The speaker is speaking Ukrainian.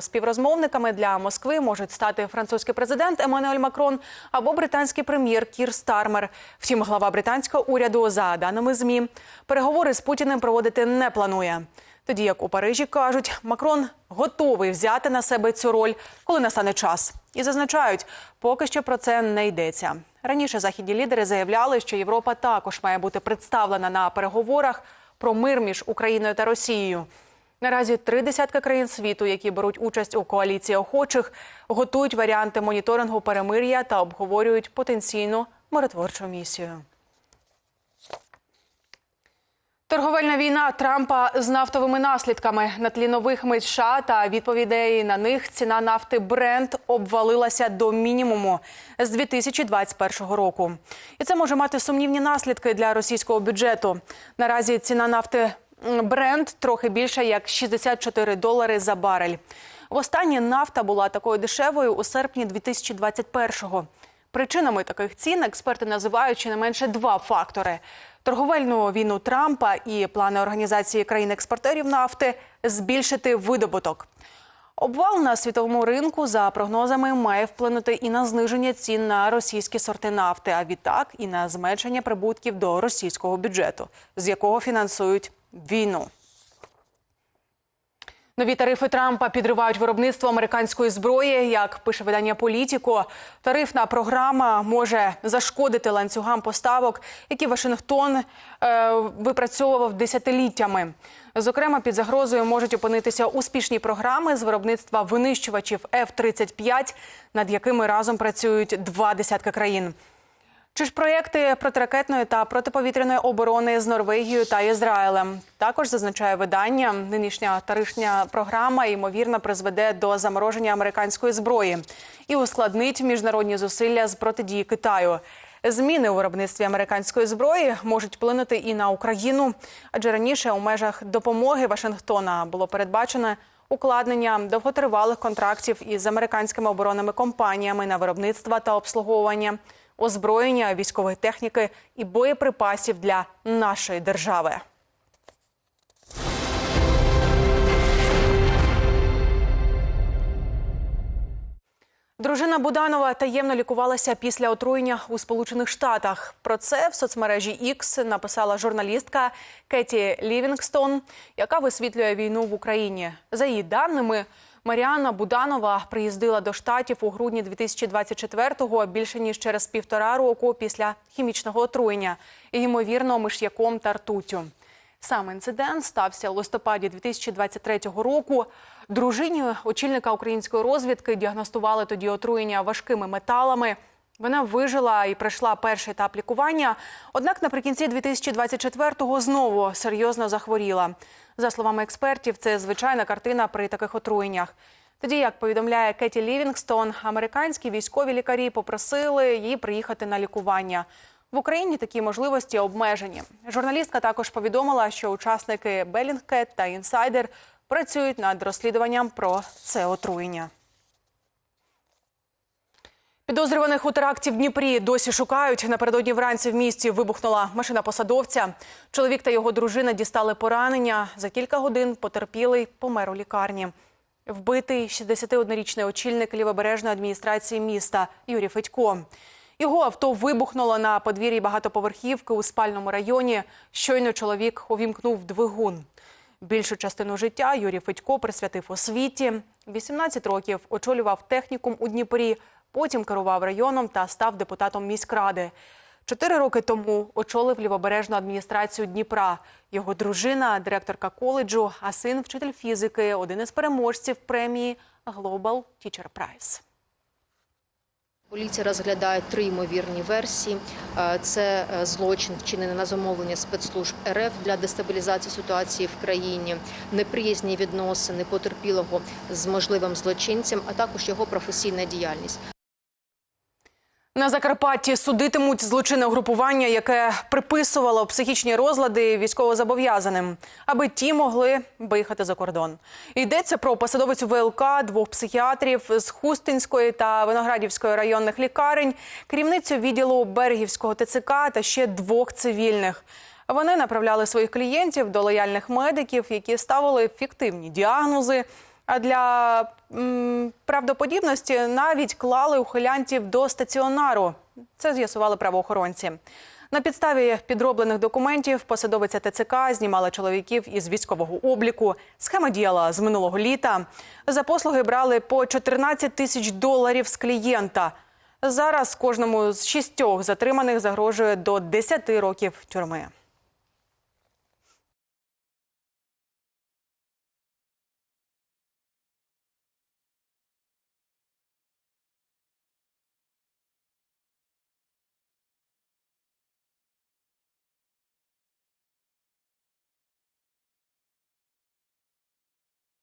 Співрозмовниками для Москви можуть стати французький президент Еммануель Макрон або британський прем'єр Кір Стармер. Втім, глава британського уряду, за даними змі, переговори з Путіним проводити не планує. Тоді як у Парижі кажуть, Макрон готовий взяти на себе цю роль, коли настане час. І зазначають, поки що про це не йдеться. Раніше західні лідери заявляли, що Європа також має бути представлена на переговорах про мир між Україною та Росією. Наразі три десятки країн світу, які беруть участь у коаліції охочих, готують варіанти моніторингу перемир'я та обговорюють потенційну миротворчу місію. Торговельна війна Трампа з нафтовими наслідками на тлі нових мит США та відповідей на них ціна нафти Брент обвалилася до мінімуму з 2021 року. І це може мати сумнівні наслідки для російського бюджету. Наразі ціна нафти Брент трохи більше як 64 долари за барель. Востаннє нафта була такою дешевою у серпні 2021-го. Причинами таких цін експерти називають щонайменше два фактори: торговельну війну Трампа і плани організації країн-експортерів нафти збільшити видобуток. Обвал на світовому ринку, за прогнозами, має вплинути і на зниження цін на російські сорти нафти, а відтак і на зменшення прибутків до російського бюджету, з якого фінансують війну. Нові тарифи Трампа підривають виробництво американської зброї. Як пише видання Політіко, тарифна програма може зашкодити ланцюгам поставок, які Вашингтон е, випрацьовував десятиліттями. Зокрема, під загрозою можуть опинитися успішні програми з виробництва винищувачів F-35, над якими разом працюють два десятки країн. Чи ж проєкти протиракетної та протиповітряної оборони з Норвегією та Ізраїлем також зазначає видання. Нинішня тарифна програма ймовірно призведе до замороження американської зброї і ускладнить міжнародні зусилля з протидії Китаю. Зміни у виробництві американської зброї можуть вплинути і на Україну, адже раніше у межах допомоги Вашингтона було передбачено укладнення довготривалих контрактів із американськими оборонними компаніями на виробництво та обслуговування озброєння, військової техніки і боєприпасів для нашої держави. Дружина Буданова таємно лікувалася після отруєння у Сполучених Штатах. Про це в соцмережі X написала журналістка Кеті Лівінгстон, яка висвітлює війну в Україні. За її даними, Маріанна Буданова приїздила до штатів у грудні 2024-го більше ніж через півтора року після хімічного отруєння, ймовірно, миш'яком та ртутю. Сам інцидент стався у листопаді 2023 року. Дружині очільника української розвідки діагностували тоді отруєння важкими металами. Вона вижила і пройшла перший етап лікування. Однак наприкінці 2024-го знову серйозно захворіла. За словами експертів, це звичайна картина при таких отруєннях. Тоді, як повідомляє Кеті Лівінгстон, американські військові лікарі попросили її приїхати на лікування. В Україні такі можливості обмежені. Журналістка також повідомила, що учасники Белінгкет та інсайдер працюють над розслідуванням про це отруєння. Підозрюваних у теракті в Дніпрі досі шукають. Напередодні вранці в місті вибухнула машина посадовця. Чоловік та його дружина дістали поранення. За кілька годин потерпілий помер у лікарні. Вбитий 61-річний очільник лівобережної адміністрації міста Юрій Федько. Його авто вибухнуло на подвір'ї багатоповерхівки у спальному районі. Щойно чоловік увімкнув двигун. Більшу частину життя Юрій Федько присвятив освіті. 18 років очолював технікум у Дніпрі, потім керував районом та став депутатом міськради. Чотири роки тому очолив лівобережну адміністрацію Дніпра. Його дружина, директорка коледжу, а син вчитель фізики, один із переможців премії Global Teacher Prize. Поліція розглядає три ймовірні версії: Е, це е, злочин, вчинений на замовлення спецслужб РФ для дестабілізації ситуації в країні, неприязні відносини потерпілого з можливим злочинцем, а також його професійна діяльність. На Закарпатті судитимуть злочинне угрупування, яке приписувало психічні розлади військовозобов'язаним, аби ті могли виїхати за кордон. Йдеться про посадовицю ВЛК, двох психіатрів з Хустинської та Виноградівської районних лікарень, керівницю відділу Берегівського ТЦК та ще двох цивільних. Вони направляли своїх клієнтів до лояльних медиків, які ставили фіктивні діагнози. А для м, правдоподібності навіть клали ухилянтів до стаціонару. Це з'ясували правоохоронці. На підставі підроблених документів посадовиця ТЦК знімала чоловіків із військового обліку. Схема діяла з минулого літа. За послуги брали по 14 тисяч доларів з клієнта. Зараз кожному з шістьох затриманих загрожує до 10 років тюрми.